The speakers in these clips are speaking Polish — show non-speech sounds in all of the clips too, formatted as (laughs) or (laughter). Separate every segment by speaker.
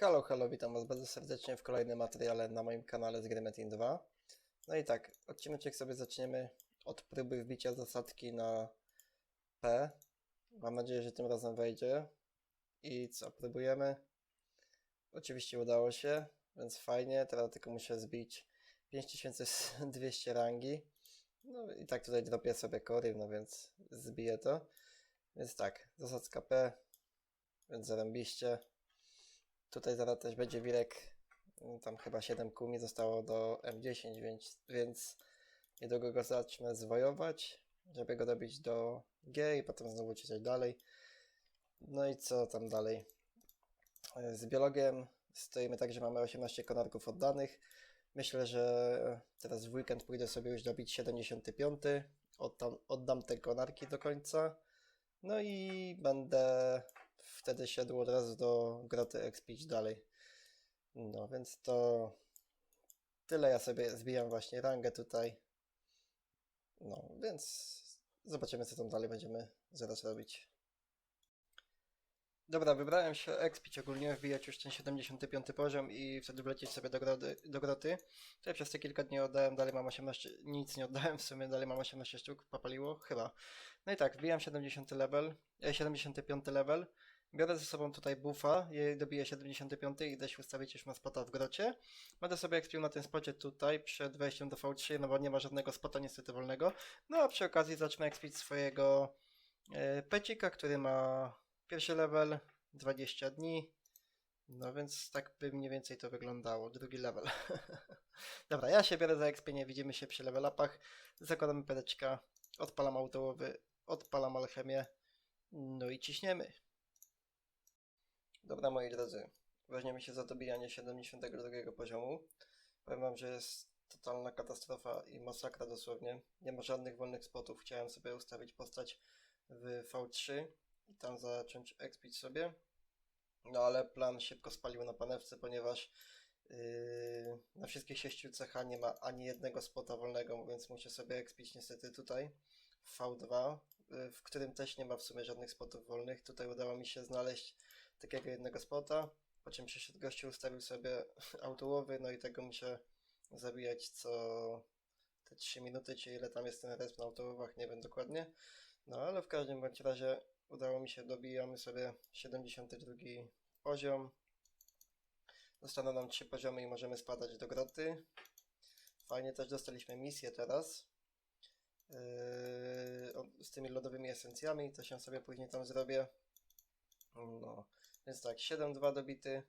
Speaker 1: Halo, halo, witam Was bardzo serdecznie w kolejnym materiale na moim kanale z Gry Metin 2. No i tak, odcineczek sobie zaczniemy od próby wbicia zasadki na P. Mam nadzieję, że tym razem wejdzie. I co, próbujemy. Oczywiście udało się, więc fajnie. Teraz tylko muszę zbić 5200 rangi. No i tak tutaj dropię sobie kory, no więc zbiję to. Więc tak, zasadzka P, więc zarąbiście. Tutaj zaraz też będzie Wirek, mm, tam chyba 7 kół mi zostało do M10, więc, więc niedługo go zacznę zwojować, żeby go dobić do G i potem znowu czytać dalej. No i co tam dalej? E, Z biologiem stoimy tak, że mamy 18 konarków oddanych. Myślę, że teraz w weekend pójdę sobie już dobić 75. Oddam, oddam te konarki do końca. No i będę wtedy szedł od razu do groty expić dalej. No więc to tyle. Ja sobie zbijam właśnie rangę tutaj. No więc zobaczymy co tam dalej będziemy zaraz robić. Dobra, wybrałem się expić ogólnie, wbijać już ten 75 poziom i wtedy wlecieć sobie do, grody, do groty. Tutaj przez te kilka dni oddałem, dalej mam 18, nic nie oddałem w sumie, dalej mam 18 sztuk, popaliło, chyba. No i tak, wbijam 70 level, e, 75 level. Biorę ze sobą tutaj buffa, jej dobiję 75 i idę się ustawić już na spota w grocie. Będę sobie ekspił na tym spocie tutaj przed wejściem do V3, no bo nie ma żadnego spota niestety wolnego. No a przy okazji zacznę ekspić swojego e, pecika, który ma pierwszy level, 20 dni. No więc tak by mniej więcej to wyglądało. Drugi level. (laughs) Dobra, ja się biorę za ekspienie, widzimy się przy level upach. Zakładamy pedeczka, odpalam autołowy, odpalam alchemię. No i ciśniemy. Dobra, moi drodzy, weźmiemy się za dobijanie 72 poziomu. Powiem wam, że jest totalna katastrofa i masakra dosłownie. Nie ma żadnych wolnych spotów. Chciałem sobie ustawić postać w V3 i tam zacząć expić sobie. No ale plan szybko spalił na panewce, ponieważ yy, na wszystkich sześciu cecha nie ma ani jednego spota wolnego, więc muszę sobie expić niestety tutaj w V2, yy, w którym też nie ma w sumie żadnych spotów wolnych. Tutaj udało mi się znaleźć takiego jednego spota, po czym przyszedł gościu, ustawił sobie (laughs) autołowy, no i tego muszę zabijać co te 3 minuty, czy ile tam jest ten resp na autołowach, nie wiem dokładnie. No ale w każdym bądź razie udało mi się, dobijamy sobie 72 poziom. Zostaną nam 3 poziomy i możemy spadać do groty. Fajnie też dostaliśmy misję teraz. Yy, z tymi lodowymi esencjami, to się sobie później tam zrobię. No, więc tak, 7-2 dobity.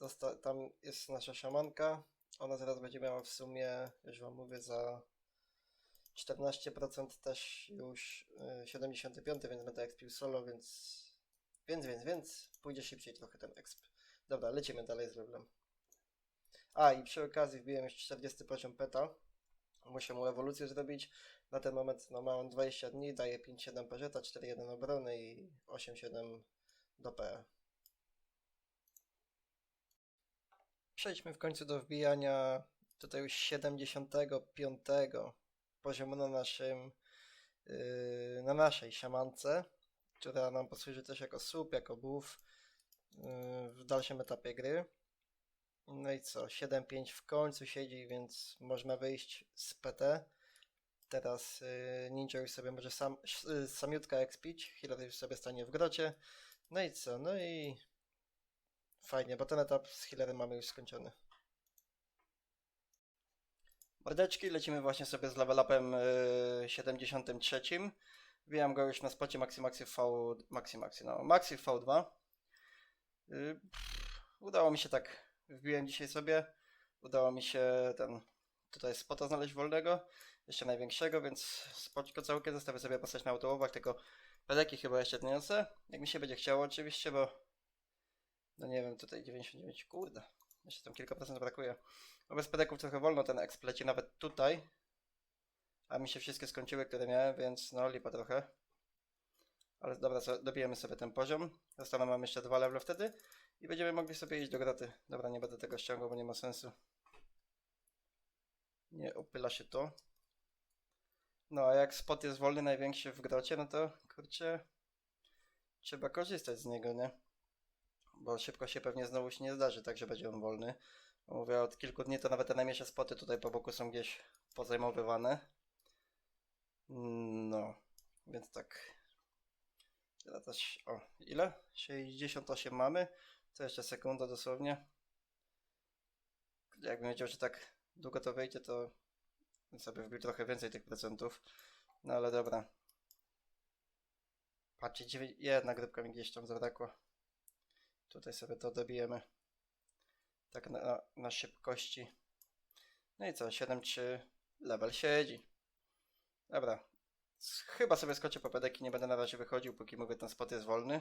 Speaker 1: Zosta- tam jest nasza szamanka. Ona zaraz będzie miała w sumie, już wam mówię, za 14% też już y, 75, więc będę expił solo, więc więc, więc, więc pójdzie szybciej trochę ten exp. Dobra, lecimy dalej z levelem. A i przy okazji wbiłem już 40 poziom peta. Muszę mu ewolucję zrobić. Na ten moment no, ma on 20 dni, daje 5-7 pezeta, 4-1 obrony i 8-7 do P. Przejdźmy w końcu do wbijania tutaj już 75 poziomu na naszym yy, na naszej szamance, która nam posłuży też jako słup, jako buff yy, w dalszym etapie gry. No i co, 7-5 w końcu siedzi, więc można wyjść z PT. Teraz yy, Ninja już sobie może sam, yy, samiutka expić, Healer już sobie stanie w grocie. No i co, no i fajnie, bo ten etap z healerem mamy już skończony. Mordeczki, lecimy właśnie sobie z level upem yy, 73. Wbijam go już na spocie Maxi Maxi V... Maxi Maxi, no, Maxi V2. Yy, pff, udało mi się tak, wbiłem dzisiaj sobie. Udało mi się ten, tutaj spota znaleźć wolnego, jeszcze największego, więc spoczko całkiem zostawię sobie postać na autołowach, tylko pedeki chyba jeszcze niosę, jak mi się będzie chciało oczywiście, bo no nie wiem, tutaj 99, kurde, jeszcze tam kilka procent brakuje. Bo bez pedeków trochę wolno ten exp leci nawet tutaj. A mi się wszystkie skończyły, które miałem, więc no lipa trochę. Ale dobra, dobijemy sobie ten poziom. Zostaną nam jeszcze dwa level wtedy. I będziemy mogli sobie iść do groty. Dobra, nie będę tego ściągał, bo nie ma sensu. Nie upyla się to. No a jak spot jest wolny, największy w grocie, no to kurczę... Trzeba korzystać z niego, nie? bo szybko się pewnie znowu się nie zdarzy, tak że będzie on wolny. Mówię, od kilku dni to nawet te najmniejsze spoty tutaj po boku są gdzieś pozajmowywane. No, więc tak. Teraz też, o, ile? 68 mamy. To jeszcze sekunda dosłownie. Jakbym wiedział, że tak długo to wyjdzie, to bym sobie wbił trochę więcej tych procentów. No ale dobra. Patrzcie, dziewię- jedna grupka mi gdzieś tam zabrakła. Tutaj sobie to dobijemy. Tak na, na, szybkości. No i co, 7-3 level siedzi. Dobra. Chyba sobie skoczę po pedeki, nie będę na razie wychodził, póki mówię ten spot jest wolny.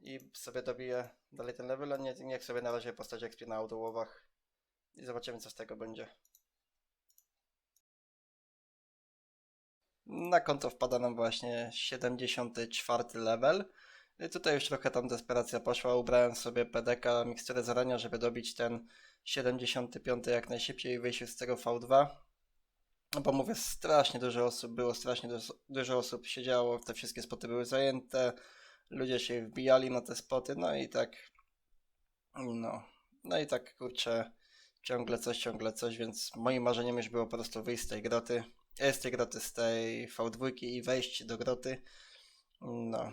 Speaker 1: I sobie dobiję dalej ten level, a nie, niech sobie na razie postać XP na autołowach. I zobaczymy co z tego będzie. Na konto wpada nam właśnie 74 level. I tutaj już trochę tam desperacja poszła. Ubrałem sobie PDK miksturę zarania, żeby dobić ten 75 jak najszybciej i wyjść z tego V2. No bo mówię, strasznie dużo osób było, strasznie dużo, dużo osób siedziało, te wszystkie spoty były zajęte, ludzie się wbijali na te spoty, no i tak, no, no i tak kurczę, ciągle coś, ciągle coś, więc moim marzeniem już było po prostu wyjść z tej groty, z groty, z tej V2 i wejść do groty, no,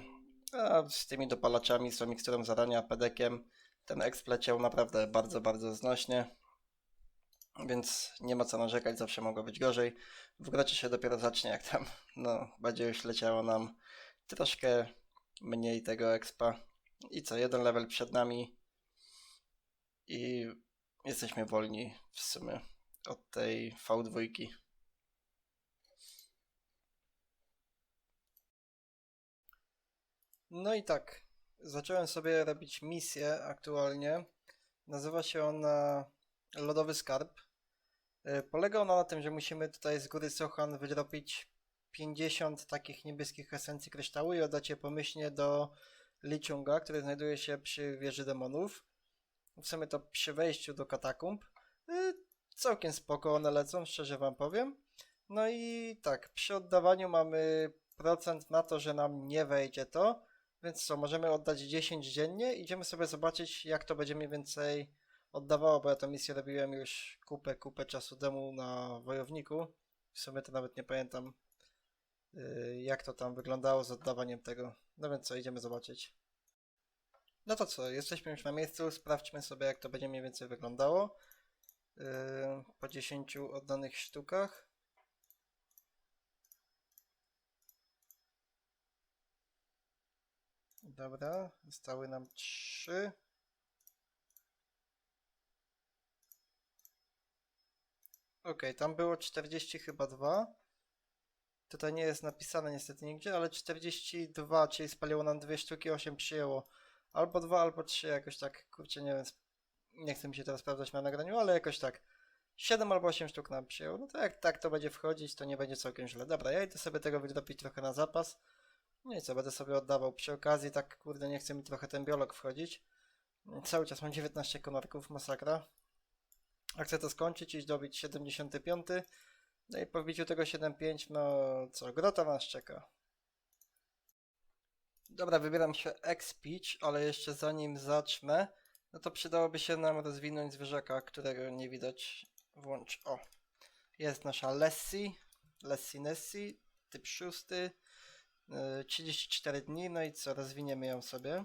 Speaker 1: a z tymi dopalaczami, z tą miksturą zarania, pedekiem, ten exp leciał naprawdę bardzo, bardzo znośnie. Więc nie ma co narzekać, zawsze mogło być gorzej. W grocie się dopiero zacznie, jak tam no, będzie już leciało nam troszkę mniej tego expa. I co, jeden level przed nami i jesteśmy wolni w sumie od tej V2. No i tak, zacząłem sobie robić misję aktualnie. Nazywa się ona Lodowy Skarb. E, Polega ona na tym, że musimy tutaj z góry Sochan wydropić 50 takich niebieskich esencji kryształu i oddać je pomyślnie do Lichunga, który znajduje się przy wieży demonów. W sumie to przy wejściu do katakumb. E, Całkiem spoko one lecą, szczerze wam powiem. No i tak, przy oddawaniu mamy procent na to, że nam nie wejdzie to. Więc co, możemy oddać 10 dziennie. Idziemy sobie zobaczyć, jak to będzie mniej więcej oddawało, bo ja tę misję robiłem już kupę, kupę czasu temu na wojowniku. W sumie to nawet nie pamiętam, yy, jak to tam wyglądało z oddawaniem tego. No więc co, idziemy zobaczyć. No to co, jesteśmy już na miejscu, sprawdźmy sobie, jak to będzie mniej więcej wyglądało. Yy, po 10 oddanych sztukach. Dobra, zostały nam 3. Okej, tam było 40 chyba 2. Tutaj nie jest napisane niestety nigdzie, ale 42, czyli spaliło nam dwie sztuki, 8 przyjęło. Albo 2, albo 3, jakoś tak, kurczę, nie wiem, nie chcę mi się teraz sprawdzać na nagraniu, ale jakoś tak. 7 albo 8 sztuk nam przyjęło. No to jak tak to będzie wchodzić, to nie będzie całkiem źle. Dobra, ja idę sobie tego wydropić trochę na zapas. No i co, będę sobie oddawał przy okazji, tak kurde, nie chce mi trochę ten biolog wchodzić. Cały czas mam 19 konarków, masakra. A chcę to skończyć i dobić 75. No i po wbiciu tego 7.5, no co, grota nas czeka. Dobra, wybieram się X-Pitch, ale jeszcze zanim zacznę, no to przydałoby się nam rozwinąć zwierzaka, którego nie widać. Włącz, o. Jest nasza Lessie, Lessie Nessie, typ szósty. Yy, 34 dni, no i co, rozwiniemy ją sobie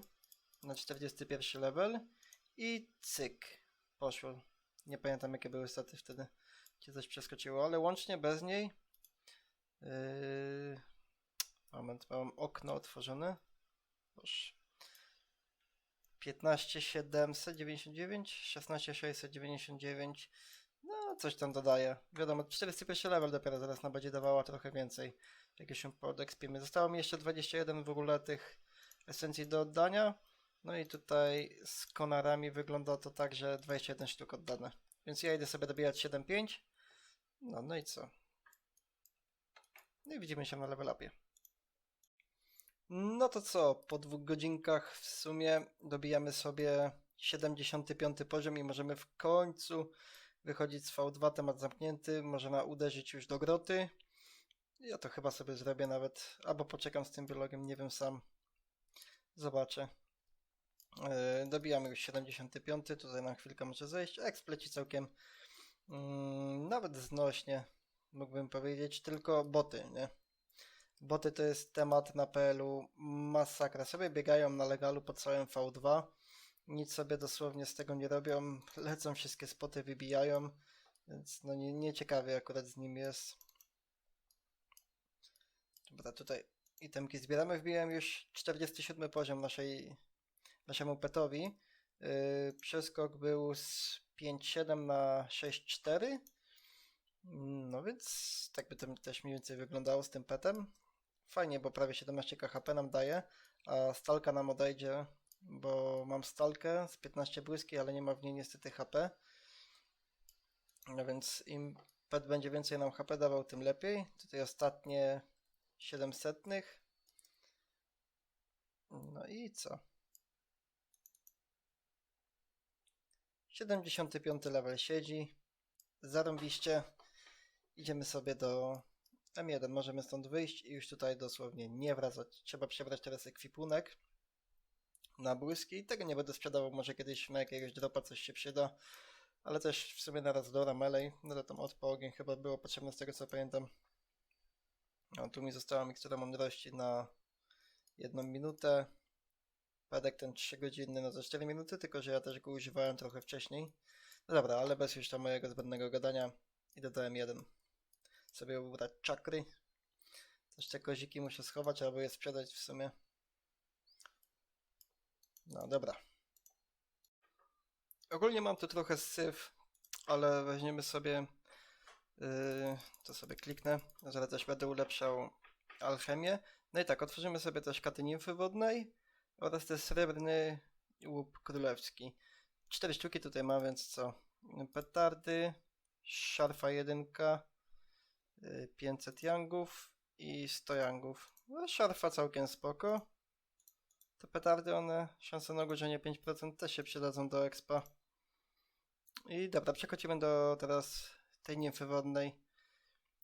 Speaker 1: na 41 level i cyk, poszło. Nie pamiętam jakie były staty wtedy, cię coś przeskoczyło, ale łącznie bez niej. Yy... Moment, mam okno otworzone. Boże. 15799, 16699. No, coś tam dodaje. Wiadomo, 41 level dopiero zaraz nam będzie dawała trochę więcej. Jak się podekspiemy. Zostało mi jeszcze 21 w ogóle tych esencji do oddania. No i tutaj z konarami wygląda to tak, że 21 sztuk oddane. Więc ja idę sobie dobijać 7.5. No, no i co? No i widzimy się na level upie. No to co? Po dwóch godzinkach w sumie dobijamy sobie 75 poziom i możemy w końcu wychodzić z V2, temat zamknięty. Można uderzyć już do groty. Ja to chyba sobie zrobię nawet, albo poczekam z tym biologiem, nie wiem sam. Zobaczę. Yy, dobijamy już 75, tutaj na chwilkę może zejść. Exp leci całkiem mm, nawet znośnie, mógłbym powiedzieć, tylko boty, nie? Boty to jest temat na PL-u masakra. Sobie biegają na legalu po całym V2. Nic sobie dosłownie z tego nie robią. (laughs) Lecą wszystkie spoty, wybijają. Więc no nie, nie ciekawie akurat z nim jest. Dobra, tutaj itemki zbieramy. Wbiłem już 47 poziom naszej, naszemu petowi. Yy, przeskok był z 5.7 na 6.4. No więc tak by to też mniej więcej wyglądało z tym petem. Fajnie, bo prawie 17 KHP nam daje, a stalka nam odejdzie, bo mam stalkę z 15 błyski, ale nie ma w niej niestety HP. No więc im pet będzie więcej nam HP dawał, tym lepiej. Tutaj ostatnie 700. No i co? 75 level siedzi. Zarąbiście. Idziemy sobie do M1. Możemy stąd wyjść i już tutaj dosłownie nie wracać. Trzeba przebrać teraz ekwipunek na błyski. Tego nie będę sprzedawał, może kiedyś na jakiegoś dropa coś się przyda. Ale też w sumie na Razdora Melee, no to tam odpa ogień chyba było potrzebne z tego co pamiętam. No, tu mi została mikstura mądrości na jedną minutę. Pedek ten 3 godziny, no to 4 minuty, tylko że ja też go używałem trochę wcześniej. No dobra, ale bez już tam mojego zbędnego gadania idę do M1. Sobie ubrać czakry. Też te koziki muszę schować albo je sprzedać w sumie. No dobra. Ogólnie mam tu trochę syf, ale weźmiemy sobie to sobie kliknę, zaraz też będę ulepszał alchemię. No i tak, otworzymy sobie też katy nimfy wodnej oraz ten srebrny łup królewski. Cztery sztuki tutaj mam, więc co? Petardy, szarfa jedynka, y, 500 yangów i 100 yangów. No, szarfa całkiem spoko. Te petardy, one szanse na ogłoszenie 5% też się przydadzą do expa. I dobra, przechodzimy do teraz tej nimfy wodnej.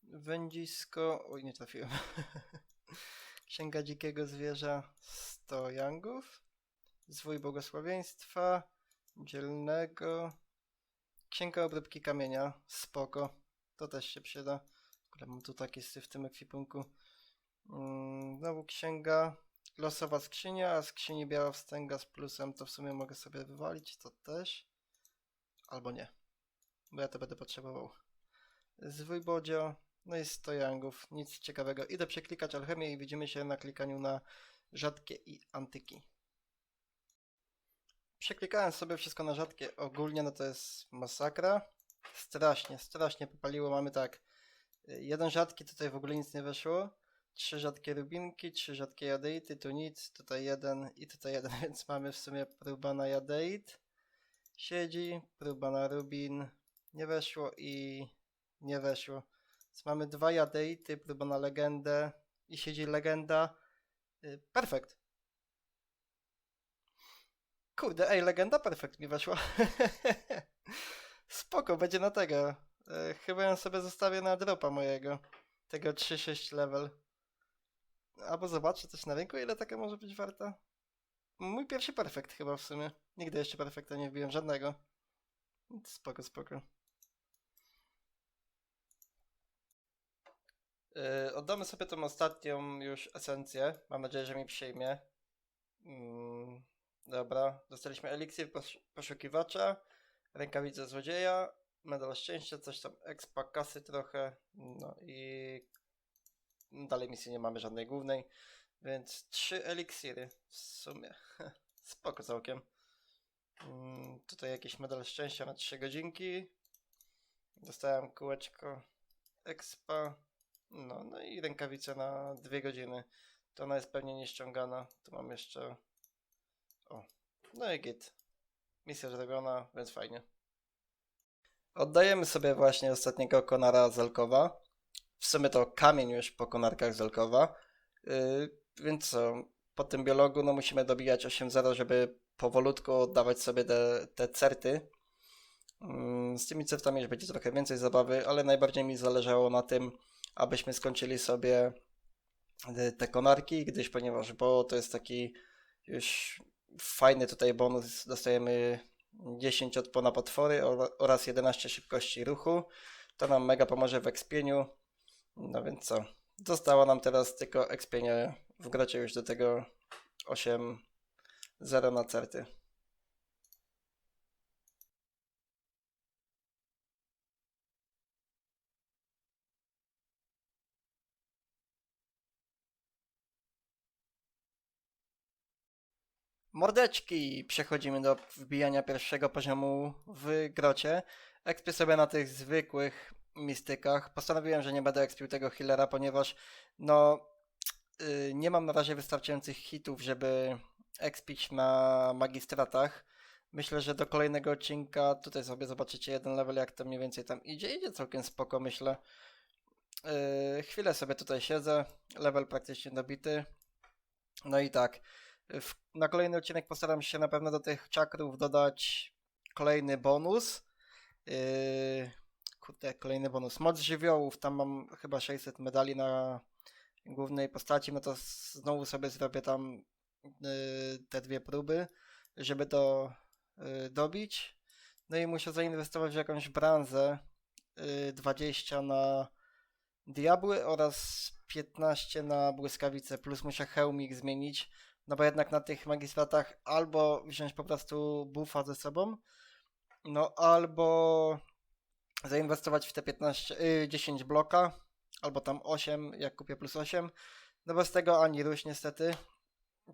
Speaker 1: Wędzisko... Oj, nie trafiłem. (laughs) Księga dzikiego zwierza 100 yangów. Zwój błogosławieństwa. Dzielnego. Księga obróbki kamienia. Spoko. To też się przyda. Ale mam tu taki syf w tym ekwipunku. Mm, Znowu księga. Losowa skrzynia, a skrzyni biała wstęga z plusem to w sumie mogę sobie wywalić, to też. Albo nie. Bo ja to będę potrzebował. Zwój bodzio. No i 100 yangów. Nic ciekawego. Idę przeklikać alchemię i widzimy się na klikaniu na rzadkie i antyki. Przeklikałem sobie wszystko na rzadkie. Ogólnie no to jest masakra. Strasznie, strasznie popaliło. Mamy tak. y, Jeden rzadki, tutaj w ogóle nic nie weszło. Trzy rzadkie rubinki, trzy rzadkie jadeity, tu nic, tutaj jeden i tutaj jeden, (laughs) więc mamy w sumie próba na jadeit. Siedzi, próba na rubin, nie weszło i nie weszło. Więc mamy dwa jadeity, próba na legendę i siedzi legenda. Y, Perfekt. Kurde, ej, legenda perfekt mi weszła. (laughs) Spoko, będzie na tego. E, Chyba ją sobie zostawię na dropa mojego. Tego 3-6 level. Albo zobaczę coś na rynku, ile taka może być warta. Mój pierwszy perfekt chyba w sumie. Nigdy jeszcze perfekta nie wbiłem, żadnego. Spoko, spoko. Yy, oddamy sobie tą ostatnią już esencję. Mam nadzieję, że mi przyjmie. Mm, dobra, dostaliśmy eliksir posz poszukiwacza, rękawice złodzieja, medal szczęścia, coś tam, expa kasy trochę, no i dalej misji nie mamy żadnej głównej, więc trzy eliksiry w sumie. (laughs) Spoko całkiem. Mm, tutaj jakiś medal szczęścia na 3 godzinki. Dostałem kółeczko expa. No, no i rękawice na 2 godziny. To ona jest pewnie nieściągana. Tu mam jeszcze. O, no i git. Misja zrobiona, więc fajnie. Oddajemy sobie właśnie ostatniego konara Zelkowa. W sumie to kamień już po konarkach Zelkowa. Yy, więc co, po tym biologu no musimy dobijać 8-0, żeby powolutku oddawać sobie te, te certy. Mm, Z tymi certami już będzie trochę więcej zabawy, ale najbardziej mi zależało na tym, abyśmy skończyli sobie y, te konarki, gdyż ponieważ bo to jest taki już fajny tutaj bonus. Dostajemy 10 odpo na potwory ora- oraz 11 szybkości ruchu. To nam mega pomoże w ekspieniu. No więc co? Zostało nam teraz tylko ekspienie w grocie już do tego 8-0 na certy. Mordeczki! Przechodzimy do wbijania pierwszego poziomu w grocie. Ekspię sobie na tych zwykłych mistykach. Postanowiłem, że nie będę ekspił tego healera, ponieważ no yy, nie mam na razie wystarczających hitów, żeby ekspić na magistratach. Myślę, że do kolejnego odcinka, tutaj sobie zobaczycie jeden level, jak to mniej więcej tam idzie. Idzie całkiem spoko, myślę. Yy, chwilę sobie tutaj siedzę, level praktycznie dobity. No i tak, w, na kolejny odcinek postaram się na pewno do tych czakrów dodać kolejny bonus. Yy, kurde, kolejny bonus. Moc żywiołów, tam mam chyba 600 medali na głównej postaci, no to znowu sobie zrobię tam yy, te dwie próby, żeby to yy, dobić. No i muszę zainwestować w jakąś branżę. Yy, 20 na diabły oraz 15 na błyskawice, plus muszę hełmik zmienić. No bo jednak na tych magistratach albo wziąć po prostu buffa ze sobą, no albo zainwestować w te 15, y, 10 bloka, albo tam 8, jak kupię plus 8. No bez tego ani rusz niestety.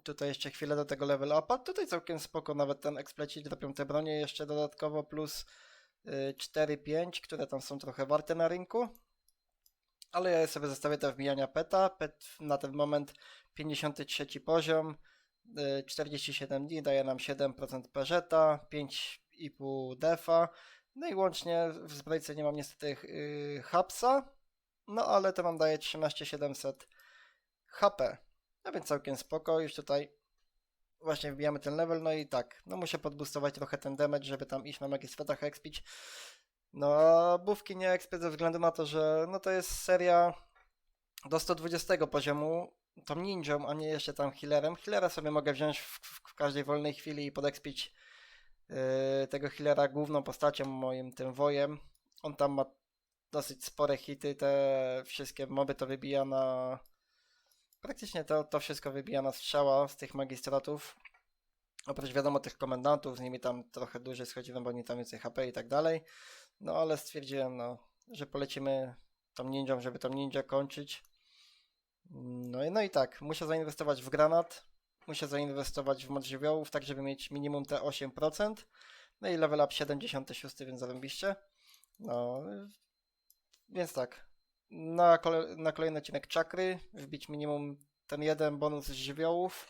Speaker 1: Tutaj jeszcze chwilę do tego level upa. Tutaj całkiem spoko, nawet ten eksplecik dropią te bronie jeszcze dodatkowo plus y, 4-5, które tam są trochę warte na rynku. Ale ja sobie zostawię do wbijania peta. Pet na ten moment 53 poziom, y, 47 dni daje nam 7% peżeta, 5,5 defa. No i łącznie w zbrojce nie mam niestety yy, hapsa, no ale to nam daje 13700 HP. No więc całkiem spoko, już tutaj właśnie wbijamy ten level, no i tak, no muszę podboostować trochę ten damage, żeby tam iść na magistratach expić. No a bufki nie expię ze względu na to, że no to jest seria do 120 poziomu, tą ninją, a nie jeszcze tam healerem. Healera sobie mogę wziąć w, w, w każdej wolnej chwili i podekspić yy, tego healera główną postacią, moim tym wojem. On tam ma dosyć spore hity, te wszystkie moby to wybija na... Praktycznie to, to wszystko wybija na strzała z tych magistratów. Oprócz wiadomo tych komendantów, z nimi tam trochę dłużej schodziłem, bo oni tam więcej HP i tak dalej. No ale stwierdziłem, no, że polecimy tą ninją, żeby tą ninja kończyć. No i, no i tak, muszę zainwestować w granat, muszę zainwestować w moc żywiołów, tak żeby mieć minimum te 8%. No i level up 76, więc zarąbiście. No, więc tak, na, kole, na kolejny odcinek czakry, wbić minimum ten jeden bonus żywiołów,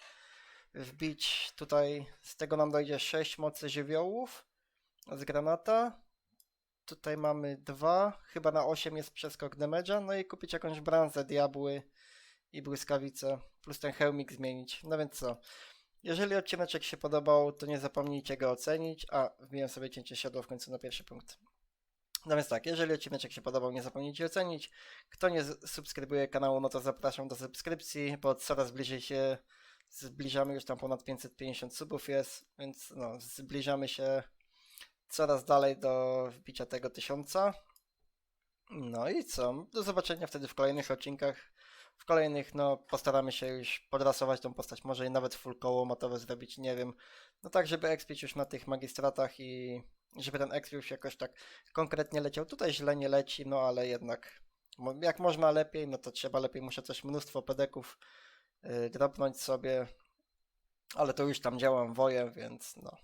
Speaker 1: wbić tutaj, z tego nam dojdzie 6 mocy żywiołów z granata. Tutaj mamy dwa, chyba na 8 jest przeskok damage'a, no i kupić jakąś branżę, diabły i błyskawice, plus ten hełmik zmienić. No więc co, jeżeli odcineczek się podobał, to nie zapomnijcie go ocenić, a wbiłem sobie cięcie siodła w końcu na pierwszy punkt. No więc tak, jeżeli odcineczek się podobał, nie zapomnijcie ocenić. Kto nie subskrybuje kanału, no to zapraszam do subskrypcji, bo coraz bliżej się zbliżamy, już tam ponad 550 subów jest, więc no, zbliżamy się coraz dalej do wbicia tego tysiąca. No i co? Do zobaczenia wtedy w kolejnych odcinkach. W kolejnych, no, postaramy się już podrasować tą postać, może i nawet full koło matowe zrobić, nie wiem. No tak, żeby expić już na tych magistratach i żeby ten exp już jakoś tak konkretnie leciał. Tutaj źle nie leci, no ale jednak jak można lepiej, no to trzeba lepiej. Muszę też mnóstwo pedeków yy, dropnąć sobie, ale to już tam działam wojem, więc no,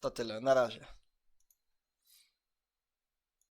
Speaker 1: to tyle. Na razie.